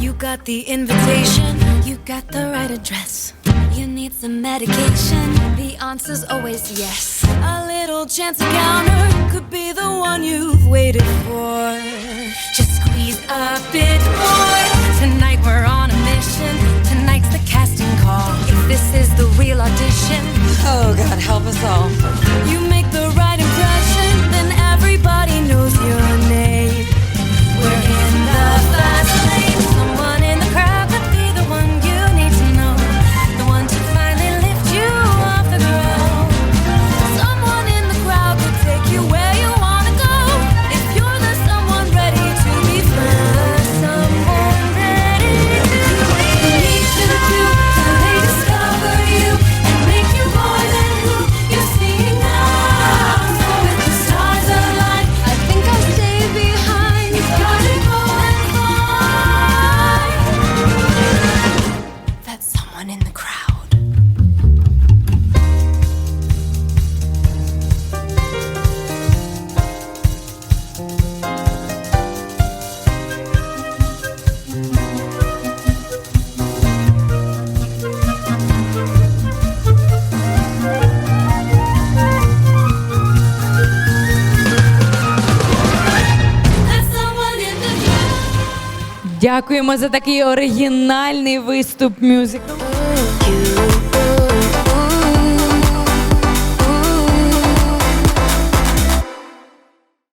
You got the invitation, you got the right address. You need some medication, the answer's always yes. A little chance encounter could be the one you've waited for. Just squeeze a bit more. Tonight we're on a mission, tonight's the casting call. If this is the real audition, Oh, God, help us all. Дякуємо за такий оригінальний виступ мюзикл. You